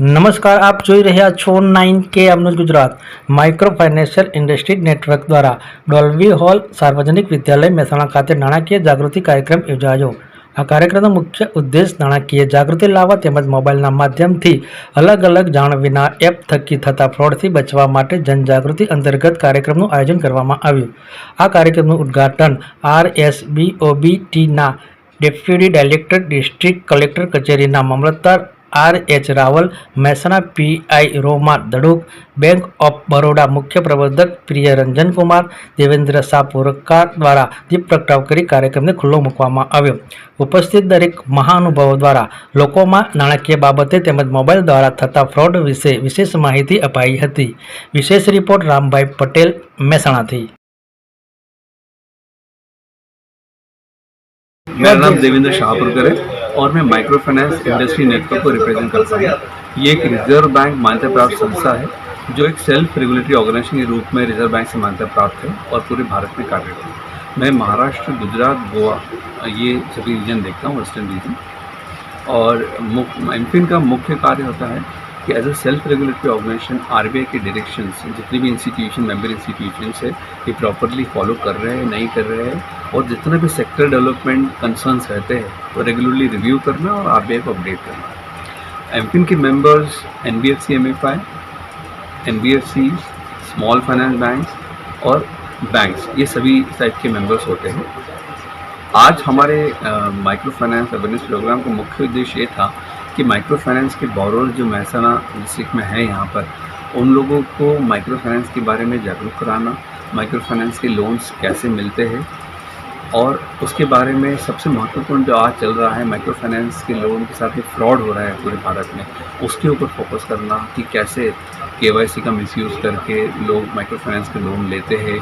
નમસ્કાર, આપ જોઈ રહ્યા છો નાઇન કે અમનું Gujarat. Micro financial industry network દ્વારા ડોલ્બી હોલ સાર્વજનિક વિદ્યાલય મહેસાણા ખાતે નાણાકીય જાગૃતિ કાર્યક્રમ યોજાયો. આ કાર્યક્રમનો મુખ્ય ઉદ્દેશ નાણાકીય જાગૃતિ લાવવા તેમજ મોબાઈલના માધ્યમથી અલગ અલગ જાણ વિના એપ થકી થતા ફ્રોડથી બચવા માટે જનજાગૃતિ અંતર્ગત કાર્યક્રમનું આયોજન કરવામાં આવ્યું. આ કાર્યક્રમનું ઉદ્ઘાટન આર એસ બી ટીના ડેપ્યુટી ડાયરેક્ટર, ડિસ્ટ્રિક્ટ કલેક્ટર કચેરીના મામલતદાર R H Rawal Mehsana PI રોમાન Daduk bank of Baroda મુખ્ય પ્રબંધક પ્રિય રંજન કુમાર દેવેન્દ્ર શાહ પુરસ્કાર દ્વારા દીપ પ્રગટાવ કરી કાર્યક્રમને ખુલ્લો મૂકવામાં આવ્યો ઉપસ્થિત દરેક મહાનુભાવો દ્વારા લોકોમાં નાણાકીય બાબતે તેમજ મોબાઈલ દ્વારા થતા ફ્રોડ વિશે વિશેષ માહિતી અપાઈ હતી વિશેષ રિપોર્ટ રામભાઈ પટેલ મહેસાણાથી मेरा नाम देवेंद्र शाहपुरकर है और मैं माइक्रो फाइनेंस इंडस्ट्री नेटवर्क को रिप्रेजेंट करता हूँ। ये एक रिज़र्व बैंक मान्यता प्राप्त संस्था है, जो एक सेल्फ रेगुलेटरी ऑर्गेनाइजेशन के रूप में रिज़र्व बैंक से मान्यता प्राप्त है और पूरे भारत में कार्यरत है। मैं महाराष्ट्र, गुजरात, गोवा, ये सभी रीजन देखता हूँ वेस्टर्न रीजन और एम का मुख्य कार्य होता है कि as a self regulatory organisation R के डायरेक्शन जितने भी इंस्टीट्यूशन मेंबर इंस्टीट्यूशन है, ये प्रॉपरली फॉलो कर रहे हैं, नहीं कर रहे हैं, और जितने भी सेक्टर डेवलपमेंट कंसर्न्स रहते हैं, वो रेगुलरली रिव्यू करना और आर को अपडेट करना। एम के members N B F C M F I N B F C small finance bank और बैंक्स ये सभी टाइप के मेंबर्स होते हैं। आज हमारे माइक्रो फाइनेंस अवेयरनेस प्रोग्राम का मुख्य उद्देश्य ये था कि माइक्रो फाइनेंस के बोरोर जो महसाना डिस्ट्रिक्ट में है यहाँ पर, उन लोगों को माइक्रो फाइनेंस के बारे में जागरूक कराना माइक्रो फाइनेंस के लोन्स कैसे मिलते हैं, और उसके बारे में सबसे महत्वपूर्ण जो आज चल रहा है माइक्रो फाइनेंस के लोन के साथ ही फ्रॉड हो रहा है पूरे भारत में, उसके ऊपर फोकस करना कि कैसे के का मिसयूज़ करके लोग माइक्रो फाइनेंस के लोन लेते हैं,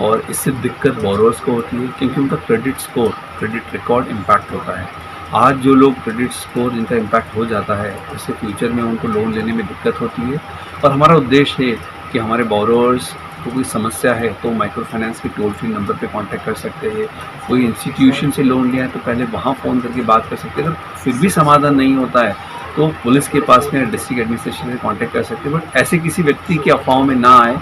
और इससे दिक्कत बोरोर्स को होती है क्योंकि उनका credit score credit record impact होता है। आज जो लोग क्रेडिट स्कोर जिनका इम्पैक्ट हो जाता है, उससे फ्यूचर में उनको लोन लेने में दिक्कत होती है। और हमारा उद्देश्य है कि हमारे बोरोर्स को कोई समस्या है तो माइक्रो फाइनेंस के टोल फ्री नंबर पे कांटेक्ट कर सकते हैं। कोई इंस्टीट्यूशन से लोन लिया है तो पहले वहाँ फ़ोन करके बात कर सकते हैं। अगर फिर भी समाधान नहीं होता है तो पुलिस के पास में डिस्ट्रिक्ट एडमिनिस्ट्रेशन से कॉन्टैक्ट कर सकते हैं। बट ऐसे किसी व्यक्ति की अफवाहों में ना आए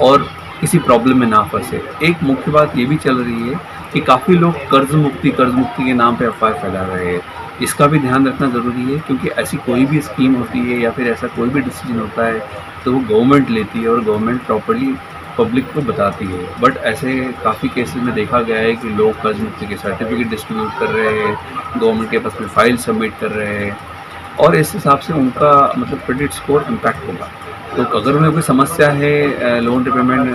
और किसी प्रॉब्लम में ना फंसे। एक मुख्य बात ये भी चल रही है कि काफ़ी लोग कर्ज मुक्ति कर्ज मुक्ति के नाम पे अफवाह फैला रहे हैं। इसका भी ध्यान रखना ज़रूरी है, क्योंकि ऐसी कोई भी स्कीम होती है या फिर ऐसा कोई भी डिसीज़न होता है तो वो गवर्नमेंट लेती है और गवर्नमेंट प्रॉपरली पब्लिक को बताती है। बट ऐसे काफ़ी केसेस में देखा गया है कि लोग कर्ज मुक्ति के सर्टिफिकेट डिस्ट्रीब्यूट कर रहे हैं गवर्नमेंट के पास में फ़ाइल सबमिट कर रहे हैं। और इस हिसाब से उनका मतलब क्रेडिट स्कोर इम्पैक्ट होगा तो अगर उन्हें कोई समस्या है लोन रिपेमेंट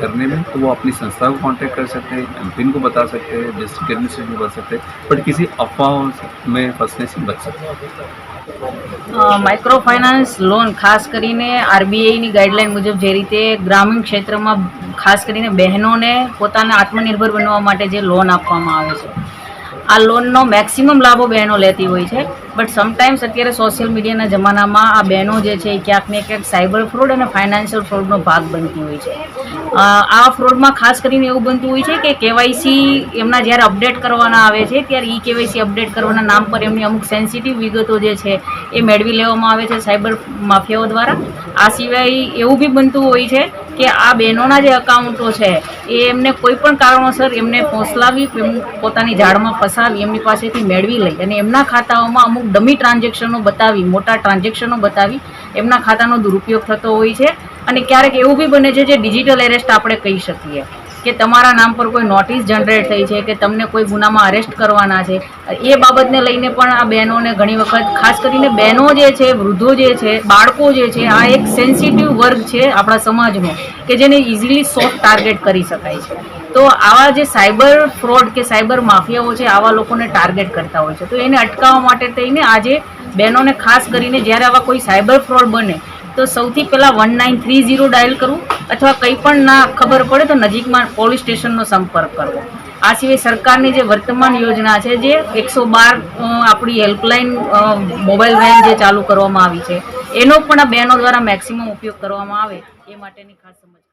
करने में तो वो अपनी संस्था को कांटेक्ट कर सकते हैं एम को बता सकते हैं डिस्ट्रिक्ट एडमिनिस्ट्रेशन को बता सकते हैं बट किसी अफवाहों में फंसने से बच सकते हैं માઇક્રો ફાઇનાન્સ લોન ખાસ કરીને આરબીઆઈની ગાઈડલાઈન મુજબ જે રીતે ગ્રામીણ ક્ષેત્રમાં ખાસ કરીને બહેનોને પોતાના આત્મનિર્ભર બનવા માટે જે લોન આપવામાં આવે છે આ લોનનો મેક્સિમમ લાભો બહેનો લેતી હોય છે. બટ સમટાઈમ્સ અત્યારે સોશિયલ મીડિયાના જમાનામાં આ બહેનો જે છે એ ક્યાંક ને સાયબર ફ્રોડ અને ફાઇનાન્શિયલ ફ્રોડનો ભાગ બનતી હોય છે. આ ફ્રોડમાં ખાસ કરીને એવું બનતું હોય છે કે કેવાયસી એમના જ્યારે અપડેટ કરવાના આવે છે, ત્યારે ઈ કેવાયસી અપડેટ કરવાના નામ પર એમની અમુક સેન્સિટિવ વિગતો જે છે એ મેળવી લેવામાં આવે છે સાયબર માફિયાઓ દ્વારા. આ સિવાય એવું બી બનતું હોય છે કે આ બહેનોના જે અકાઉન્ટો છે, એ એમને કોઈ પણ કારણોસર એમને એમ પોતાની જાળમાં ફસાવી, એમની પાસેથી મેળવી લઈ અને એમના ખાતાઓમાં અમુક ડમી ટ્રાન્ઝેક્શનો બતાવી, મોટા ટ્રાન્ઝેક્શનો બતાવી, એમના ખાતાનો દુરુપયોગ થતો હોય છે અને ક્યારેક એવું બી બને છે જે ડિજિટલ એરેસ્ટ આપણે કહી શકીએ. કે તમારા નામ પર કોઈ નોટિસ જનરેટ થઈ છે કે તમને કોઈ ગુનામાં અરેસ્ટ કરવાના છે? એ બાબતને લઈને પણ આ બહેનોને ઘણી વખત, ખાસ કરીને બહેનો જે છે, વૃદ્ધો જે છે, બાળકો જે છે, આ એક સેન્સિટિવ વર્ગ છે આપણા સમાજનો કે જેને ઇઝીલી સોફ્ટ ટાર્ગેટ કરી શકાય છે. તો આવા જે સાયબર ફ્રોડ કે સાયબર માફિયાઓ છે, આવા લોકોને ટાર્ગેટ કરતા હોય છે. તો એને અટકાવવા માટે થઈને આજે બહેનોને ખાસ કરીને જ્યારે આવા કોઈ સાયબર ફ્રોડ બને તો સૌથી પહેલાં one nine three zero dial કરવું અથવા કંઈ પણ ના ખબર પડે તો નજીકમાં પોલીસ સ્ટેશનનો સંપર્ક કરવો આ સિવાય સરકારની જે વર્તમાન યોજના છે, જે એકસો બાર આપણી હેલ્પલાઇન મોબાઈલ વેન જે ચાલુ કરવામાં આવી છે, એનો પણ આ બહેનો દ્વારા મેક્સિમમ ઉપયોગ કરવામાં આવે એ માટેની ખાસ સમજ